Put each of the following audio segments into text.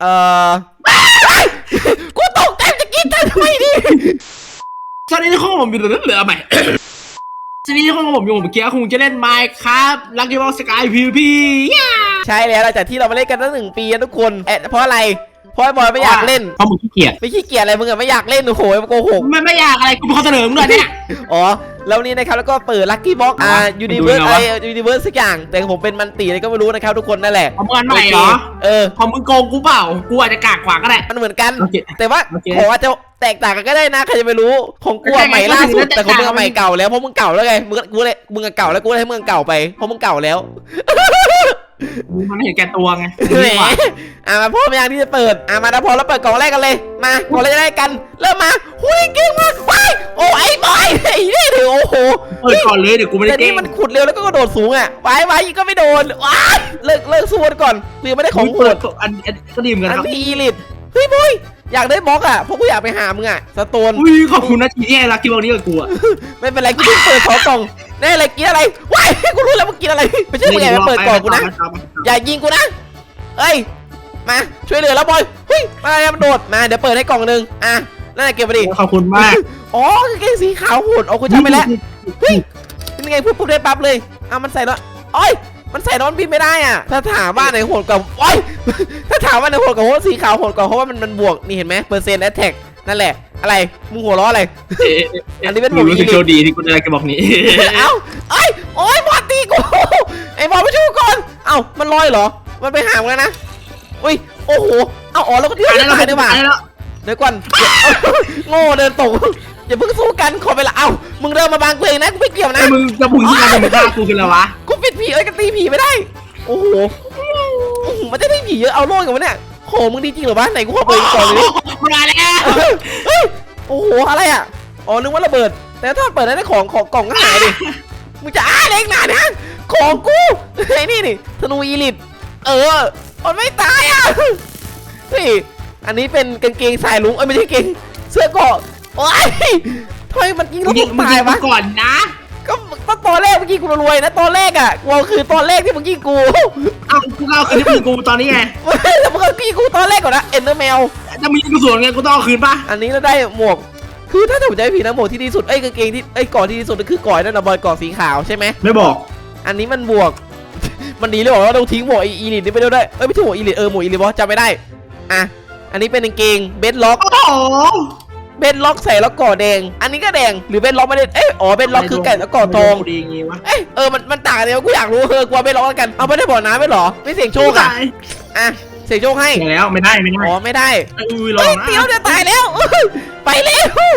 เอ่อกูตกใจจะกินทำไมดิสวัสดีทุกคนผมอยู่ตรงนั้นเหลือใหม่สวัสดีทุกคนผมอยู่เมื่อกี้คงจะเล่นไมค์ครับลักกี้บอลสกายพีพีย่าใช่แล้วหลังจากที่เรามาเล่นกันตั้งหนึ่งปีนะทุกคนเอ๊ะเพราะอะไรเพราะไอ้บอยไม่อยากเล่นเพราะมึงขี้เกียจไม่ขี้เกียจอะไรมึงอะไม่อยากเล่นโอ้โหมันโกหกไม่ไม่อยากอะไรกูเป็นคนเสนอมึงเลยเนี่ยอ๋อ แล้วนี่นะครับแล้วก็เปิดลัคกี้บ็อกอ่าอะยูนิเวิร์สดูอะไรยังไงวะยูนิเวิร์สสักอย่าง แต่ผมเป็นมันตีอะไรก็ไม่รู้นะครับทุกคนนั่นแหละเอามึงอันใหม่เหรอโคเออพอมึงโกงกูเปล่ากูอาจจะกากกว่าก็ได้มันเหมือนกันโอเคแต่ว่าโอเคของอาจจะแตกต่างกันก็ได้นะใครจะไปรู้ของกูอะใช่ไงใหม่ล่าสุดก็ถึงแต่ของมึงอะแตกต่างใหม่เก่าแล้วเพราะมึงเก่าแล้วไงมึงกูเลยมึงอะเก่าแล้วกูเลยให้มึงเก่าไปเพราะมึงเก่าแล้ว มึงมันไม่เห็นแก่ตัวไงแหมอะมาพร้อมยังที่จะเปิดอะมาถ้าพร้อมแล้วเปิดกล่องแรกกันเลย มากล่องแรกจะได้กัน เริ่มมาหุ้ยเก่งมากไปโอ้ไอ้บอยไอ้นี่ถือโอ้โหเปิดก่อนเลยเดี๋ยวกูไม่ได้แต่เก่นี่งมันขุดเร็วแล้วก็กระโดดสูงอะไปไปก็ไม่โดนว้ายเลิกเลิกสู้กันก่อนกูยังไม่ได้ของโหเปิดดอันอันก็ดีเหมือนกันอันครับที่อีลิทเฮ้ยบอยอยากได้บล็อกอะเพราะกูอยากไปหามึงอะสโตน อุ้ยขอบคุณนะทีที่ให้ลักกี้บอลนี้กับกูอะไม่เป็นไรกูเพิ่งเปิดของกล่อง แน่อะไรกินอะไรว้ายกูรู้แล้วมึงกินอะไรไม่ใช่มึงอยากมาเปิดกล่องกูนะ อย่ายิงกูนะเอ้ย มาช่วยเหลือแล้วบอยเฮ้ยมาแล้วมันโดดมาเดี๋ยวเปิดให้กล่องหนึ่งอะนั่นแหละเก็บไปดิขอบคุณมากอ๋อกางเกงสีขาวโหดเอากูจำไปแล้วเฮ้ยเป็นไงพูดปุ๊บได้ปั๊บเลยอะมันใส่แล้วโอ้ยมันใส่แล้วมันบินไม่ได้อะ ถ้าถามว่าไหนโหดกว่าโอ้ยถ้าถามว่าไหนโหดกว่าโหดสีขาวโหดกว่าเพราะว่ามันมันบวกนี่เห็นไหมเปอร์เซ็นต์แอตแทก นั่นแหละ อะไรมึงหัวล้ออะไร อันนี้เป็นหมูรู้สึกอีลิทโชคดีที่กูได้ลักกี้บอลนี้ เอ้าเอ้ยโอ้ยบอลตีกูไอ้บอลมาช่วยกูก่อนเอ้ามันลอยเหรอ มันไปหามกันนะอุ้ยโอ้โหเอาอ๋อแล้วก็เดี๋ยวอันจะนั้นเราตายดีกว่าอันนั้นเราเดี๋ยวก่อนเดี๋ยวโง่เดินตกอย่าเพิ่งสู้กันขอเวลาเอ้ามึงเดินมาบางกูเองนะกูไม่เกี่ยวนะไอ้มึงจะพุงที่มันจะฆ่ากูคืออะไรวะ กูปิดผีเอ้ยก็ตีผีไม่ได้ โอ้โหโอ้โหมันจะได้ผีเยอะเอาโล่กันวะเนี่ย โหมึงดีจริงเหรอวะไหนกูขอเปิดอีกก่อนเลยดิมาแล้วเฮ้ยเฮ้ยโอ้โหอะไรอะอ๋อนึกว่าระเบิด แต่ถ้าเปิดได้ของของกล่องก็หายดิมึงจะอ้าเล็กหนานะของกูไอ้นี่นี่ธนูอีลิทเออมันไม่ตายอะเฮ้ยอันนี้เป็นกางเกงสายลุงเอ้ยไม่ใช่กางเกงเสื้อเกราะโอ้ยทำไมมันยิงมึแล้วงมึงมึงตายยิงวะ ก่อนนะ ก็ก็ตอนแรกเมื่อกี้กูรวยนะตอนแรกอะกูเอาคือตอนแรกที่มึงยิงกูเอากูเอาคืนที่มึงกูตอนนี้ไงแล้วมึงเอายิงกูตอนแรกก่อนนะเอ็นเดอร์แมวจะมีกูสวนไงกูต้องเอาคืนปะอันนี้เราได้หมวกคือถ้าผมจะให้ผีนะหมวกที่ดีสุดเอ้ยกางเกงที่เอ้ยเก่อนที่ดีสุดก็คือก่อนนั่นนะบอยก่อนสีขาวใช่ไหมไม่บอก อันนี้มันบวก มันดีเลยบอกว่าต้องทิ้งหมวกอีลิทนี่ไปด้วยด้วยเอ้ยไม่ใช่หมวกอีลิทเออหมวกอีลิทวะจำไม่ได้อะอันนี้เป็นกางเกงเบดล็อกโอ้โห เบดล็อกใส่แล้วก่อแดง อันนี้ก็แดงหรือเบดล็อกไม่ได้เอ้ยอ๋อเบดล็อกคือไก่แล้วก่อทอง ดีอย่างงี้วะเอ้ยเออมันมันต่างกันเลยกูอยากรู้เออกลัวเบดล็อกแล้วกันเอาไม่ได้บ่อน้ำไม่หรอไม่เสี่ยงโชคอะอะเสี่ยงโชคให้เสียแล้วไม่ได้ไม่ได้อ๋อไม่ได้อุ้ยลอเฮ้ยงนะเดี๋ยวจะตายแล้วเอ้ยไปเร็ว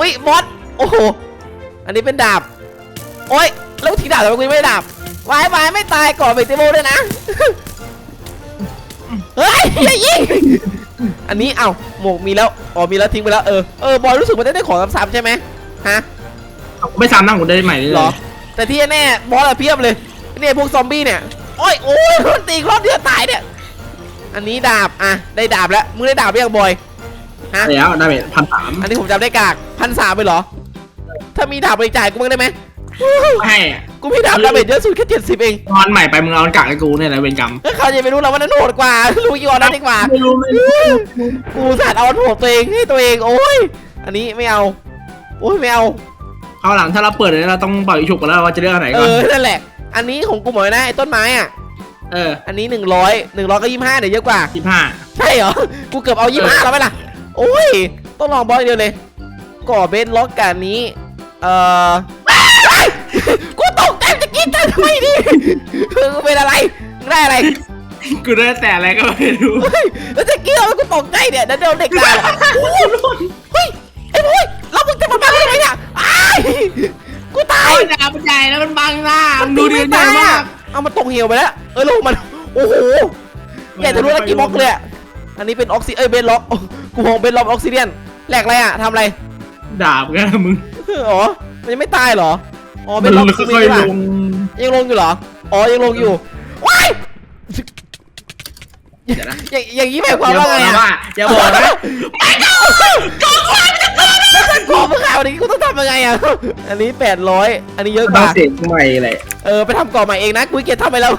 อุ้ยบอสโอ้โหอันนี้เป็นดาบโอ้ยแล้วทิ้งดาบทำไมกูยังไม่ได้ดาบวายวายไม่ตายก่อนเบติโบด้วยนะเฮ้ยอย่ายิง อันนี้เอ้าหมวกมีแล้วอ๋อมีแล้วทิ้งไปแล้วเออเออบอยรู้สึกมันได้ได้ของซ้ำๆใช่ไหมฮะไม่ซ้ำนั่งกูได้ใหม่เลยเหรอแต่ที่แน่ๆบอสอะเพียบเลยเนี่ยพวกซอมบี้เนี่ยโอ้ยโอ้ยมันตีอีกรอบเดียวตายเนี่ยอันนี้ดาบอะได้ดาบแล้วมึงได้ดาบหรือยังบอยฮะแล้วดาเมจพันสามอันนี้ผมจำได้กากพันสามไปเหรอ ถ้ามีดาบบริจ่ายกูบ้างได้ไหมให้อะ กูมีดาบดาเมจเยอะสุดแค่เจ็ดสิบเองนอนใหม่ไปมึงเอากากให้กูเนี่ยแหละเวรกรรมถ้าเขาจะไม่รู้เราว่านั้นโหดกว่า รู้กี่วันนั้นดีกว่า ไม่รู้ไม่รู้กูสัตว์เอาโหดตัวเองให้ตัวเองโอ้ย อันนี้ไม่เอาโอ้ยไม่เอาคราวหลังถ้าเราเปิดเลยเราต้องปล่อยฉุกกันแล้วว่าจะเลือกอันไหนเอก่อน อ นั่นแหละ อันนี้ของกูหมดเลยนะไอ้ต้นไม้อะ เอออันนี้หนึ่งร้อยหนึ่งร้อยก็ยี่ห้าเดี๋ยวเยอะกว่า สิบห้า ใช่เหรอ กูเกือบเอายี่ห้าแล้วไหมล่ะ โอ้ย ต้องลองบอสเดียวเลย ก่อเบสล็อกกันนี้ เอ่อ ทำไมดิคือเป็นอะไรมึงได้อะไรกูได้แต่อะไรก็ไม่รู้เฮ้ยแล้วจะเกี่ยวแล้วกูตกใจเนี่ยเดี๋ยวเดี๋ยวเด็กตายเหรอโอ้โหเฮ้ยไอ้บุ้ยแล้วมึงจะมาบังทำไมเนี่ยอ้ายกูตายไอ้ดาบมันใหญ่แล้วมันบังหน้ามึงดูดิไม่ใหญ่ตายมาอะกเอามาตกเหวไปแล้ว เออลงมัน โอ้โหใหญ่แต่รู้แล้วกี่บล็อกเลยอะอันนี้เป็นออกซิ เอ้ยเบนล็อกโอ้กูมองเบนล็อกออกซิเดียนแหลกอะไรอะทำอะไร ดาบกันนะมึงอ๋อ มันยังไม่ตายเหรอ อ๋อเบมันนล็อกค่คืออยมีๆป่ะลง ยังลงอยู่เหรอ อ๋อ ยังลงอยู่ว้ายเดี๋ยวนะ อย่างอย่างนี้หมายคอวามย่าบว่าอกไงนะอะว่าอย่าบอกนะแล้วถ้าขอมึงขายวันนี้กูต้องทำยังไงอะอันนี้แปดร้อยอันนี้เยอะกต้อว่างเสกใหม่เลยเออ ไปทำก่อนใหม่เองนะ กูเกียรทำไปแล้ว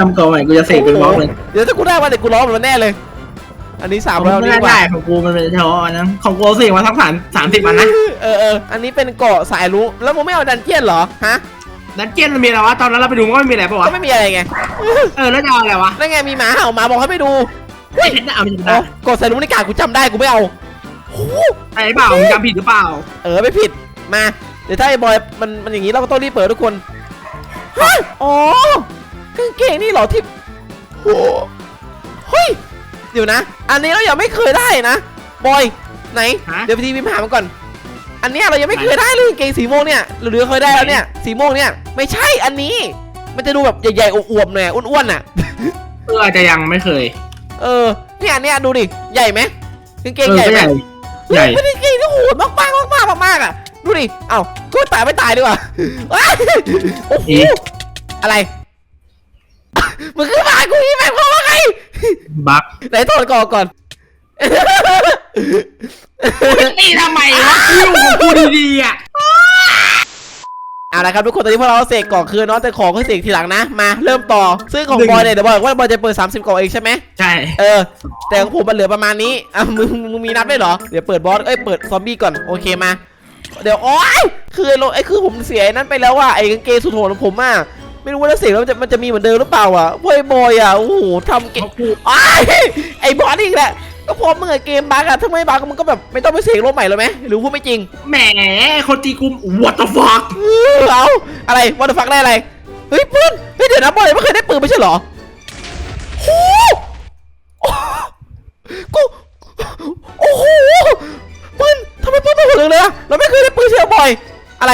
ทำก่อนใหม่กูจะเสกเป็นบล็อกเลยเดี๋ยวถ้ากูได้มาเดี๋ยวกูร้องมันแน่เลย อันนี้สามผมร้อยไม่ดีกว่า ได้ของกูมันเป็นเฉพาะอันนั้นของกูเสกมาทั้งสามสามสิบอันนะ เออเอออันนี้เป็นเกาะสายรุ้งแล้วมึงไม่เอาดันเจียนเหรอ ฮะ ดันเจียนมันมีอะไรวะ ตอนนั้นเราไปดูมันก็ไม่มีอะไรปะวะ ก็ไม่มีอะไรไงเออ แล้วจะเอาอะไรวะนั่นไงมีหมาเห่าหมาบอกให้ไปดูไม่เห็นนะเอาไม่เห็นอ๋อนะกดสายรุ้งในกากูจำได้กูไม่เอาโอ้โหไอ้เปล่ามึงจำผิดหรือเปล่า เออไม่ผิดมา เดี๋ยวถ้าไอ้บอยมันมันอย่างนี้เราก็ต้องรีบเปิดทุกคนฮะอ๋อกางเกงนี่เหรอที่โอ้เฮ้ยเดี๋ยวนะ อันนี้เรายังไม่เคยได้นะบอยไหน ฮะ เดี๋ยวไปทีพิมพ์หามันก่อน อันเนี้ยเรายังไม่เคยได้เลยกางเกงสีม่วงเนี่ยหรือเคยได้แล้วเนี่ยสีม่วงเนี่ยไม่ใช่อันนี้ มันจะดูแบบใหญ่ๆอวบๆหน่อยอ้วนๆน่ะ เอออาจจะยังไม่เคย เออเนี่ยอันเนี้ยดูดิใหญ่ไหมกางเกงเออใหญ่ก็ไหใหมญ่ใหญ่ไม่ได้กางเกงที่โหดมากมากมากมากมากๆอะดูดิเอ้าก็ตายไม่ตายดีกว่าว้ายโอ้โหอะไรมันคือหมากูนี่หมายความว่าไงบักไหนถอดก่อนก่อน นี่ทำไมวะกูอยู่ของกูดีๆอะเอาละครับทุกคนตอนนี้พวกเราเสกกล่องคืนเนาะแต่ของก็เสกทีหลังนะมาเริ่มต่อซึ่งของบอยเนี่ยเดี๋ยวบอกว่าบอยจะเปิด 30กล่องเองใช่ไหมใช่เออแต่ของผมมันเหลือประมาณนี้อะมึงมึงมีนับได้วยเหรอเดี๋ยวเปิดบอสเอ้ยเปิดซอมบี้ก่อนโอเคมา เดี๋ยวโอ้ยคือไอ้โลไอ้คือผมเสียไอ้นั้นไปแล้วว่าไอ้กางเกงสุดโหดของผมอะไม่รู้ว่าจะเสียแล้วมันจะมันจะมีเหมือนเดิมหรือเปล่าอะพวกไอ้บอยอะโอ้โหทำเกเพงราะกูไอ้ายไอ้บอสอีกแหละ ก็เพราะมึงอะเกมบั๊กอะถ้าไม่บั๊กมึงก็แบบไม่ต้องไปเสกโลกใหม่เลยไหมหรือพูดไม่จริง แหมคนตีกู what the fuck เออเอาอะไรวันฟักได้อะไร เฮ้ยปืนเฮ้ยเดี๋ยวนะบอยไม่เคยได้ปืนไม่ใช่เหรอโอ้โหกูโอ้โหปืนทำไมปืนไม่เหมือนเลยอะเราไม่เคยได้ปืนเชียร์บอย อะไร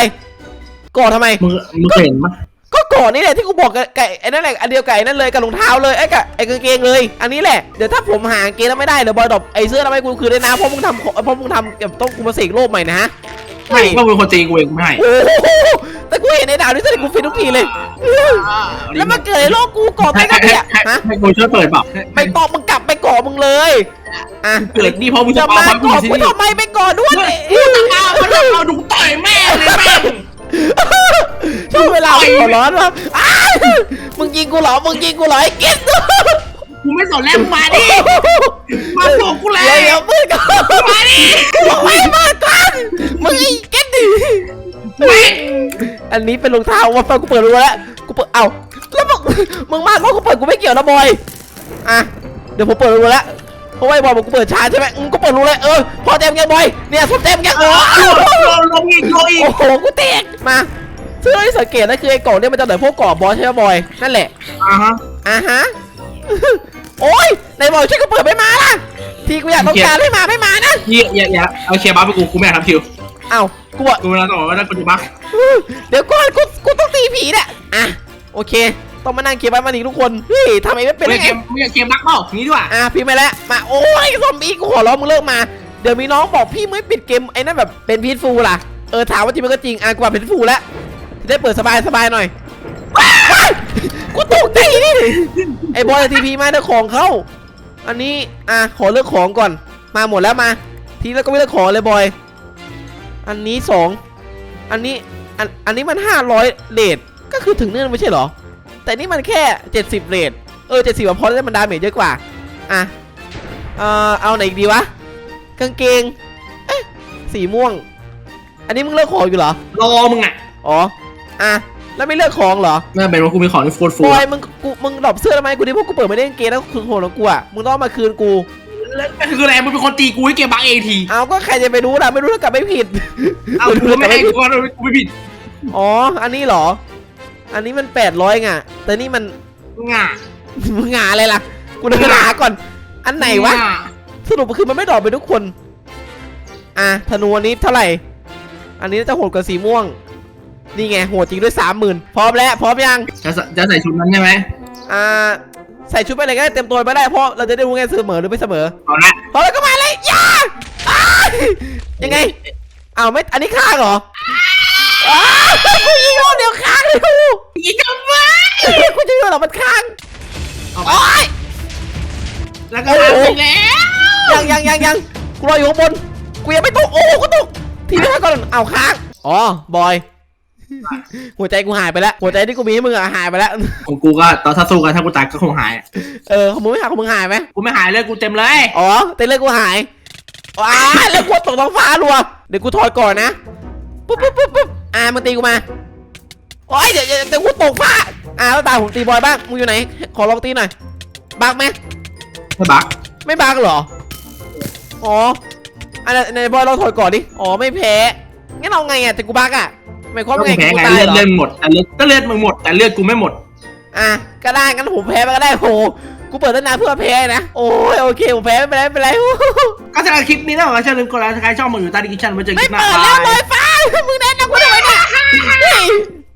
ก่อทำไมมึงมึงเคยเห็นปะ ก็ก่อนนี่แหละที่กูบอกกับไก่ไอ้นั่นแหละอันเดียวกับไอ้นั่นเลยกับรองเท้าเลยไอ้กับไอ้กางเกงเลย อันนี้แหละเดี๋ยวถ้าผมหากางเกงแล้วไม่ได้เดี๋ยวบอยดอปไอ้เสื้อแล้วไม่กูคืนได้นะเพราะมึงทำเพราะมึงทำแบบต้องกูมาเสกโลกใหม่นะฮะไม่ก็เป็นคนตีกูเองกูไม่ให้โอ้โหแต่กูเห็นในดาวนี่แสดงกูฟินทุกทีเลยแล้วมาเกิดในโลกกูก่อไม่ก็เนี่ยฮะให้กูช่วยเปิดเปล่าไม่ก่อมึงกลับไปก่อมึงเลยอะเกิดนี่เพราะมึงจะมาความกูก่อที่กูทำไมไปก่อด้วย หัวร้อนวะอ้าวมึงยิงกูเหรอ มึงยิงกูเหรอไอ้เก็ตกูไม่สนแล้วมึงมาดิมาโผล่กูเลยเดี๋ยวมือก่อนมาดิบอกไม่มากันมึงไอ้เก็ตดิแม่งอันนี้เป็นรองเท้าว่าฟังกูเปิดรูแล้วกูเปิดเอ้าแล้วมึงมึงมาเพราะกูเปิดกูไม่เกี่ยวนะบอยอะเดี๋ยวผมเปิดรูแล้วเพราะว่าไอ้บอยบอกกูเปิดช้าใช่ไหมอืมกูเปิดรูเลยเออพอเต็มยังบอยเนี่ยผมเต็มยังเออโดนโดนลงอีกโดนอีกโอ้โหกูแตกมา ซึ่งเราที่สังเกตนะคือไอ้กล่องเนี่ยมันจะเหมือนพวกกรอบบอสใช่ไหมบอยนั่นแหละอ่าฮะอะฮะ โอ้ยในบอยช่วยกูเปิดไม่มาล่ะ ทีกูอยากต้องการให้มาไม่มานะอย่าอย่าอย่าเอาเคลียร์บัฟไปกูกูไม่อยากทำคิวเอ้ากูอะกูเวลาต้องบอกว่านั่นกูจะบัฟเดี๋ยวก่อนกูกูต้องตีผีเนี่ยอะโอเค ต้องมานั่งเก็บไว้มาดีทุกคนเฮ้ยทำไมไม่เป็นไม่ได้เกไง มไม่เกมบัฟเปล่าอย่างนี้ดีกว่าอะพี่มาแล้วมาโอ้ยซอมบี้กูขอร้องมึงเลิกมา เดี๋ยวมีน้องบอกพี่ไม่ปิดเกมไอ้นั่นแบบเป็นพีทฟูล่ะเออถามว่าจริงมันก็จริงอะกูว่าเป็นฟูแล้ว จะได้เปิดสบายสบายหน่อยว้ายกูตกใจนี่ไอ้บอยทีพีมาเด้ของเขาอันนี้อะขอเลือกของก่อน มาหมดแล้วมา ทีแล้วก็ไม่เลือกของเลยบอย อันนี้สองอันนี้อันอันนี้มันห้าร้อยเลทก็คือถึงเนื่องไม่ใช่เหรอ แต่นี่มันแค่เจ็ดสิบเลทเออเจ็ดสิบพอแล้วมันดาเมจเยอะกว่าอะเอ่อเอาไหนอีกดีวะกางเกงเอ๊ะสีม่วง อันนี้มึงเลือกของอยู่เหรอรอมึงอะอ๋อ อะแล้วไม่เลือกของเหรอไม่เป็นว่ากูมีของที่ฟูดฟูบอยมึงกูมึงดรอปเสื้อทำไมกูดิพวกกูเปิดไม่ได้กางเกงแล้วคือโหดของกูอะมึงต้องเอามาคืนกูแล้วคืออะไรมึงเป็นคนตีกูให้เกมบัฟเอทีเอาก็ใครจะไปรู้ล่ะไม่รู้ถ้ากลับไม่ผิดเอากูไม่ให้กูก็กูไม่ผิดอ๋ออันนี้เหรอ อันนี้มันแปดร้อยไงแต่นี่มันง่ามึงหาอะไรล่ะ กูเดินหาก่อน อันไหนวะ สรุปคือมันไม่ดรอปไปทุกคน อะธนูอันนี้เท่าไหร่ อันนี้น่าจะโหดกว่าสีม่วง นี่ไงโหดจริงด้วยสามหมื่นพร้อมแล้วพร้อมยังจะใส่จะใส่ชุดนั้นใช่ไหมอ่าใส่ชุดไปเลยก็ได้เต็มตัวไปได้เพราะเราจะได้รู้ไงเสมอหรือไม่เสมอเอาละพอแล้วก็มาเลยย่าอ้ายยังไงอ้าวไม่อันนี้ค้างเหรออ้าวกูยิงรอบเดียวค้างเลยกูยิงกันวะกูจะยิงเหรอมันค้างเอาไปโอ๊ยแล้วก็ลากไปแล้วยังยังยังยังกูรออยู่ข้างบนกูยังไม่ตกโอ้กูตกทีนี้ก่อนเอาค้างอ๋อบอย หัวใจกูหายไปแล้วหัวใจที่กูมีให้มึงอะหายไปแล้วของกูก็ตอนถ้าสู้กันถ้ากูตายก็คงหายอะเออของมึงไม่หายของมึงหายไหมกูไม่หายเลยกูเต็มเลย อ๋อเต้นเลือดกูหายว้าแล้วกูตกท้องฟ้ารัวเดี๋ยวกูถอยก่อนนะปุ๊บปุ๊บปุ๊บปุ๊บอ่ามึงตีกูมาโอ้ยเดี๋ยวเดี๋ยวเดี๋ยวกูตกฟ้าอ่าแล้วตาผมตีบอยบ้างมึงอยู่ไหน ขอลองตีหน่อยบักไหมไม่บักไม่บักเหรออ๋ออันในบอยเราถอยก่อนดิอ๋อไม่แพ้งั้นเอาไงอะแต่กูบักอะ หมายความก็ว่าไงแพ้กูไงตายเลือดเหรอเลือดหมดแต่เลือดก็เลือดมึงหมดแต่เลือดกูไม่หมด อะก็ได้งั้นผมแพ้ไปก็ได้โหกูเปิดตั้งนานเพื่อแพ้นะโอ้ยโอเคผมแพ้ไม่เป็นไรไม่เป็นไรก็สำหรับคลิปนี้นะว่าอย่าลืมกดไลค์กดแชร์ช่องมึงอยู่ใต้ดีคริปชั่นมาเจอคไม่ลิปหน้าเปิดบาแล้วลอยย ฟ้ามึงแนะนำกูทำไมเนี่ยเฮ้ย